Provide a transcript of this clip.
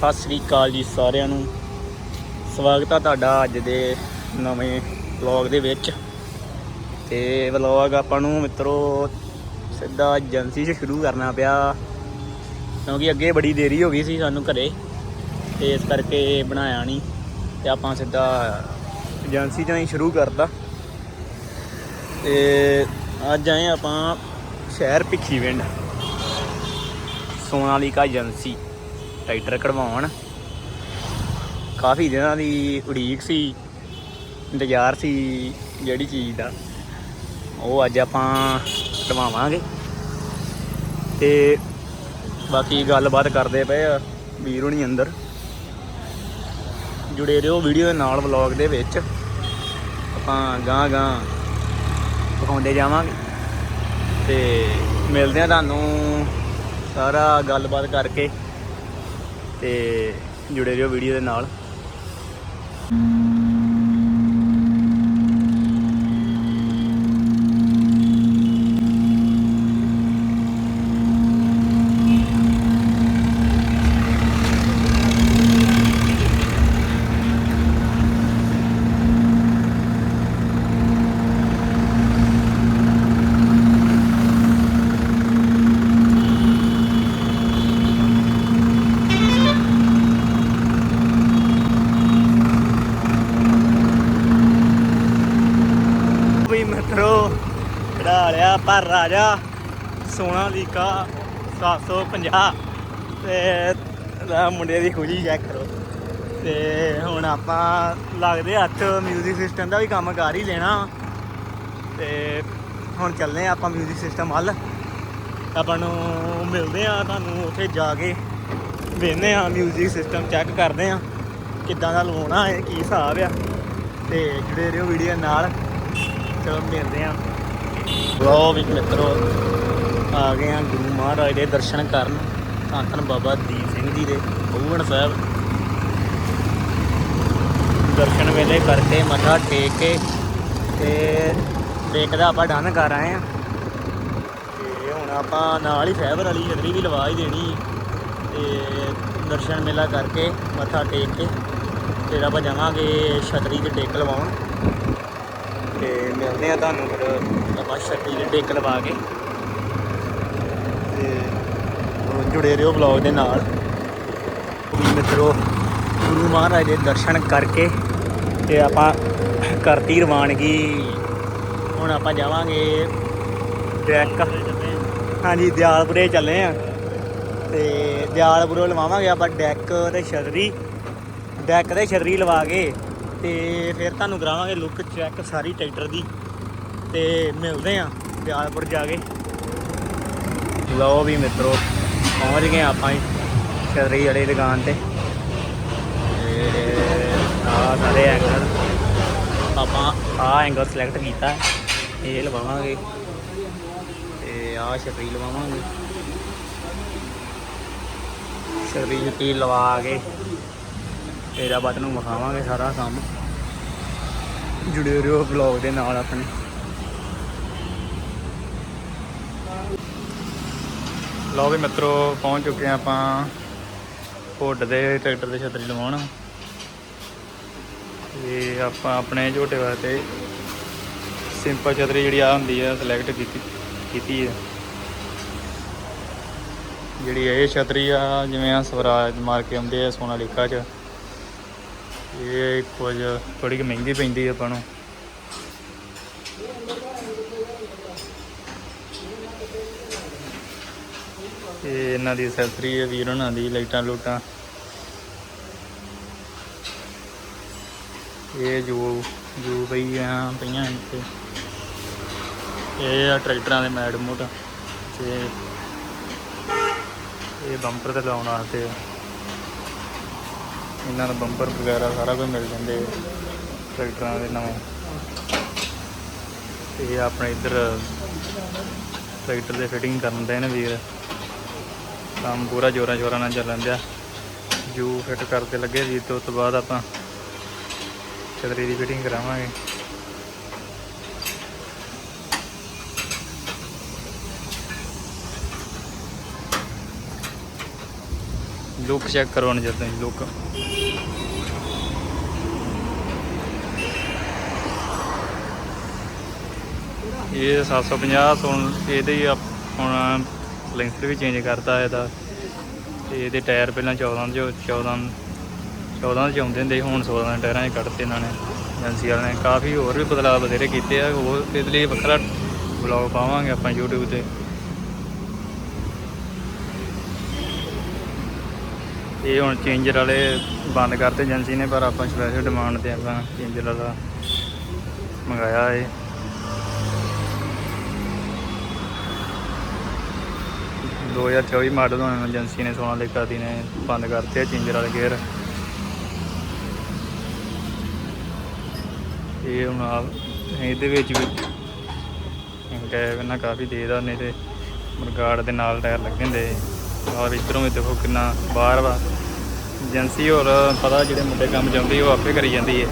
ਸਤਿ ਸ੍ਰੀ ਅਕਾਲ ਜੀ ਸਾਰਿਆਂ ਨੂੰ। ਸਵਾਗਤ ਆ ਤੁਹਾਡਾ ਅੱਜ ਦੇ ਨਵੇਂ ਵਲੌਗ ਦੇ ਵਿੱਚ। ਤੇ ਵਲੌਗ ਆਪਾਂ ਨੂੰ ਮਿੱਤਰੋ ਸਿੱਧਾ ਏਜੰਸੀ 'ਚ ਸ਼ੁਰੂ ਕਰਨਾ ਪਿਆ। ਕਿਉਂਕਿ ਅੱਗੇ ਬੜੀ ਦੇਰੀ ਹੋ ਗਈ ਸੀ ਸਾਨੂੰ ਘਰੇ, ਤੇ ਇਸ ਕਰਕੇ ਬਣਾਇਆ ਨਹੀਂ। ਤੇ ਆਪਾਂ ਸਿੱਧਾ ਏਜੰਸੀ 'ਚੋਂ ਹੀ ਸ਼ੁਰੂ ਕਰਤਾ। ਤੇ ਅੱਜ ਆਏ ਆਪਾਂ ਸ਼ਹਿਰ ਭਿੱਖੀਵਿੰਡ। ਸੋਨਾਲੀਕਾ ਏਜੰਸੀ। ਟਰੈਕਟਰ ਕਢਵਾਉਣ। ਕਾਫੀ ਦਿਨਾਂ ਦੀ ਉਡੀਕ ਸੀ, ਇੰਤਜ਼ਾਰ ਸੀ ਜਿਹੜੀ ਚੀਜ਼ ਦਾ। ਉਹ ਅੱਜ ਆਪਾਂ ਕਢਵਾਵਾਂਗੇ। ਤੇ ਬਾਕੀ ਗੱਲਬਾਤ ਕਰਦੇ ਪਏ ਆ ਵੀਰ ਹੁਣੀ ਅੰਦਰ। ਜੁੜੇ ਰਹੋ ਵੀਡੀਓ ਦੇ ਨਾਲ ਵਲੌਗ ਦੇ ਵਿੱਚ। ਆਪਾਂ ਗਾਂ ਗਾਂ ਦਿਖਾਉਂਦੇ ਜਾਵਾਂਗੇ। ਤੇ ਮਿਲਦੇ ਆ ਤੁਹਾਨੂੰ ਸਾਰਾ ਗੱਲਬਾਤ ਕਰਕੇ। ਤੇ ਜੁੜੇ ਰਹੋ ਵੀਡੀਓ ਦੇ ਨਾਲ ਵੀ ਮਿੱਤਰੋ ਚੜਾ ਲਿਆ ਪਰ ਰਾਜਾ ਸੋਨਾ ਲੀਕਾ 750 ਤੇ ਇਹਦਾ ਮੁੰਡੇ ਦੀ ਖੁਸ਼ੀ ਚੈੱਕ ਕਰੋ ਤੇ ਹੁਣ ਆਪਾਂ ਲੱਗਦੇ ਹੱਥ 뮤직 ਸਿਸਟਮ ਦਾ ਵੀ ਕੰਮ ਕਰ ਹੀ ਲੈਣਾ ਤੇ ਹੁਣ ਚੱਲਦੇ ਆ ਆਪਾਂ 뮤직 ਸਿਸਟਮ ਵੱਲ ਆਪਾਂ ਨੂੰ ਮਿਲਦੇ ਆ ਤੁਹਾਨੂੰ ਉੱਥੇ ਜਾ ਕੇ ਵੇਖਦੇ ਆ 뮤직 ਸਿਸਟਮ ਚੈੱਕ ਕਰਦੇ ਆ ਕਿੱਦਾਂ ਦਾ ਲਵਾਉਣਾ ਹੈ ਕੀ ਹਿਸਾਬ ਆ ਤੇ ਜੁੜੇ ਰਹੋ ਵੀਡੀਓ ਨਾਲ ਚਲੋ ਮਿਲਦੇ ਆ ਲੋ ਵੀ ਮਿੱਤਰੋ, ਆ ਗਏ ਆ ਗੁਰੂ ਮਹਾਰਾਜ ਦੇ ਦਰਸ਼ਨ ਕਰਨ ਧੰਨ ਧੰਨ ਬਾਬਾ ਦੀਪ ਸਿੰਘ ਜੀ ਦੇ ਭੂਵਨ ਸਾਹਿਬ। ਦਰਸ਼ਨ ਵੇਲੇ ਕਰਕੇ ਮੱਥਾ ਟੇਕ ਕੇ ਤੇ ਟੇਕ ਦਾ ਆਪਾਂ ਡਨ ਕਰ ਆਏ ਆ ਤੇ ਹੁਣ ਆਪਾਂ ਨਾਲ ਹੀ ਫਾਈਬਰ ਵਾਲੀ ਛਤਰੀ ਵੀ ਲਵਾ ਹੀ ਦੇਣੀ। ਤੇ ਦਰਸ਼ਨ ਮੇਲਾ ਕਰਕੇ ਮੱਥਾ ਟੇਕ ਕੇ ਫਿਰ ਆਪਾਂ ਜਾਵਾਂਗੇ ਛਤਰੀ ਤੇ ਟੇਕ ਲਵਾਉਣ। ਤੇ ਮਿਲਦੇ ਆ ਤੁਹਾਨੂੰ ਫਿਰ ਆਪਾਂ ਛਤਰੀ ਦੇ ਟੇਕ ਲਵਾ ਕੇ। ਤੇ ਉਹ ਜੁੜੇ ਰਹੋ ਵਲੌਗ ਦੇ ਨਾਲ। ਵੀ ਮਿੱਤਰੋ, ਗੁਰੂ ਮਹਾਰਾਜ ਦੇ ਦਰਸ਼ਨ ਕਰਕੇ ਤੇ ਆਪਾਂ ਕਰਤੀ ਰਵਾਨਗੀ। ਹੁਣ ਆਪਾਂ ਜਾਵਾਂਗੇ ਡੈਕ ਹਾਂਜੀ, ਦਿਆਲਪੁਰੇ ਚੱਲੇ ਆ। ਤੇ ਦਿਆਲਪੁਰੋਂ ਲਵਾਵਾਂਗੇ ਆਪਾਂ ਡੈਕ ਤੇ ਛਤਰੀ। ਡੈਕ ਤੇ ਛਤਰੀ ਲਵਾ ਕੇ ਤੇ ਫਿਰ ਤੁਹਾਨੂੰ ਕਰਾਵਾਂਗੇ ਲੁੱਕ ਚੈੱਕ ਸਾਰੀ ਟਰੈਕਟਰ ਦੀ। ਤੇ ਮਿਲਦੇ ਆ ਦਿਆਲਪੁਰ ਜਾ ਕੇ। ਲਓ ਵੀ ਮਿੱਤਰੋ, ਪਹੁੰਚ ਗਏ ਆਪਾਂ ਹੀ ਛਤਰੀ ਵਾਲੀ ਦੁਕਾਨ ਤੇ। ਤੇ ਆ ਸਾਰੇ ਐਂਗਲ ਆਪਾਂ ਆ ਐਂਗਲ ਸਿਲੈਕਟ ਕੀਤਾ ਇਹ ਲਵਾਵਾਂਗੇ। ਤੇ ਆ ਛਤਰੀ ਲਵਾਵਾਂਗੇ। ਛਤਰੀ ਛਤਰੀ ਲਵਾ ਕੇ ਤੇਰਾ ਬਤ ਨੂੰ ਵਿਖਾਵਾਂਗੇ ਸਾਰਾ ਕੰਮ। ਜੁੜੇ ਰਹੋ ਵਲੌਗ ਦੇ ਨਾਲ ਆਪਣੇ। ਲਓ ਵੀ ਮਿੱਤਰੋ, ਪਹੁੰਚ ਚੁੱਕੇ ਹਾਂ ਆਪਾਂ ਹੁੱਡ ਦੇ ਟਰੈਕਟਰ ਦੇ ਛਤਰੀ ਲਵਾਉਣ। ਤੇ ਆਪਾਂ ਆਪਣੇ ਝੋਟੇ ਵਾਸਤੇ ਸਿੰਪਲ ਛਤਰੀ ਜਿਹੜੀ ਆ ਹੁੰਦੀ ਆ ਸਿਲੈਕਟ ਕੀਤੀ ਕੀਤੀ ਹੈ ਜਿਹੜੀ ਇਹ ਛਤਰੀ ਆ, ਜਿਵੇਂ ਆ ਸਵਰਾਜ ਮਾਰ ਕੇ ਆਉਂਦੇ ਆ ਸੋਨਾਲੀਕਾ ਚ। ਇਹ ਕੁਝ ਥੋੜੀ ਕਿ ਮਹਿੰਗੀ ਪੈਂਦੀ ਆਪਾਂ ਨੂੰ। ਇਹ ਇਹਨਾਂ ਦੀ ਐਕਸੈਸਰੀ ਹੈ ਵੀਰ ਉਹਨਾਂ ਦੀ, ਲਾਈਟਾਂ ਲੂਟਾਂ। ਇਹ ਜੋ ਜੋ ਪਈਆਂ ਪਈਆਂ ਇੱਥੇ। ਇਹ ਆ ਟਰੈਕਟਰਾਂ ਦੇ ਮੈਡ ਮੋਟ ਤੇ। ਇਹ ਬੰਪਰ ਤੇ ਲਾਉਣ ਵਾਸਤੇ ਇਹਨਾਂ ਦਾ ਬੰਪਰ ਵਗੈਰਾ ਸਾਰਾ ਕੁਝ ਮਿਲ ਜਾਂਦੇ ਟਰੈਕਟਰਾਂ ਦੇ ਨਵੇਂ ਇਹ ਆਪਣੇ ਇੱਧਰ ਟਰੈਕਟਰ ਦੇ ਫਿਟਿੰਗ ਕਰਨ ਦੇ ਨੇ ਵੀਰ। ਕੰਮ ਪੂਰਾ ਜੋਰਾਂ ਸ਼ੋਰਾਂ ਨਾਲ ਚੱਲਣ ਦਿਆ। ਜੂ ਫਿੱਟ ਕਰਦੇ ਲੱਗੇ ਜੀ ਤੇ ਉਸ ਤੋਂ ਬਾਅਦ ਆਪਾਂ ਛਤਰੀ ਦੀ ਫਿਟਿੰਗ ਕਰਾਵਾਂਗੇ। ਲੁੱਕ ਚੈੱਕ ਕਰੋ ਨਾ ਜਦੋਂ ਲੁੱਕ ਇਹ 750 ਹੁਣ ਇਹਦੇ ਹੀ ਆਪ- ਹੁਣ ਲੈਂਸਰ ਵੀ ਚੇਂਜ ਕਰਤਾ ਇਹਦਾ। ਤੇ ਇਹਦੇ ਟਾਇਰ ਪਹਿਲਾਂ 14 ਜੋ 14 14 ਚ ਆਉਂਦੇ ਹੁੰਦੇ ਸੀ, ਹੁਣ 16 ਦੇ ਟਾਇਰਾਂ 'ਚ ਕੱਢਤੇ ਇਹਨਾਂ ਨੇ ਏਜੰਸੀ ਵਾਲਿਆਂ ਨੇ। ਕਾਫੀ ਹੋਰ ਵੀ ਬਦਲਾਅ ਬਥੇਰੇ ਕੀਤੇ ਆ ਹੋਰ ਇਹਦੇ ਲਈ ਵੱਖਰਾ ਬਲੌਗ ਪਾਵਾਂਗੇ ਆਪਾਂ YouTube ਤੇ। ਇਹ ਹੁਣ ਚੇਂਜਰ ਵਾਲੇ ਬੰਦ ਕਰਤੇ ਏਜੰਸੀ ਨੇ ਪਰ ਆਪਾਂ ਸਪੈਸ਼ਲ ਡਿਮਾਂਡ ਤੇ ਆਪਾਂ ਚੇਂਜਰ ਵਾਲਾ ਮੰਗਾਇਆ ਏ ਦੋ ਹਜ਼ਾਰ ਚੌਵੀ ਮਾਡਲ ਹੁਣ ਏਜੰਸੀ ਨੇ ਸੋਨਾ ਸੋਨਾਲੀਕਾ ਦੀ ਨੇ ਬੰਦ ਕਰਤੇ ਆ ਚੇਂਜਰ ਵਾਲੇ ਗੇਅਰ। ਇਹ ਹੁਣ ਆ ਇਹਦੇ ਵਿੱਚ ਵੀ ਗੈਪ ਇਹਨਾਂ ਕਾਫੀ ਦੇਦਾ ਨਹੀਂ ਤੇ ਮਰਗਾੜ ਦੇ ਨਾਲ ਟਾਇਰ ਲੱਗੇ ਹੁੰਦੇ ਆ। ਇਧਰੋਂ ਵੀ ਦੇਖੋ ਕਿੰਨਾ ਬਾਹਰ ਵਾ। ਏਜੰਸੀ ਹੋਰ ਪਤਾ ਜਿਹੜੇ ਮੁੰਡੇ ਕੰਮ ਚਾਹੁੰਦੀ ਉਹ ਆਪੇ ਕਰੀ ਜਾਂਦੀ ਹੈ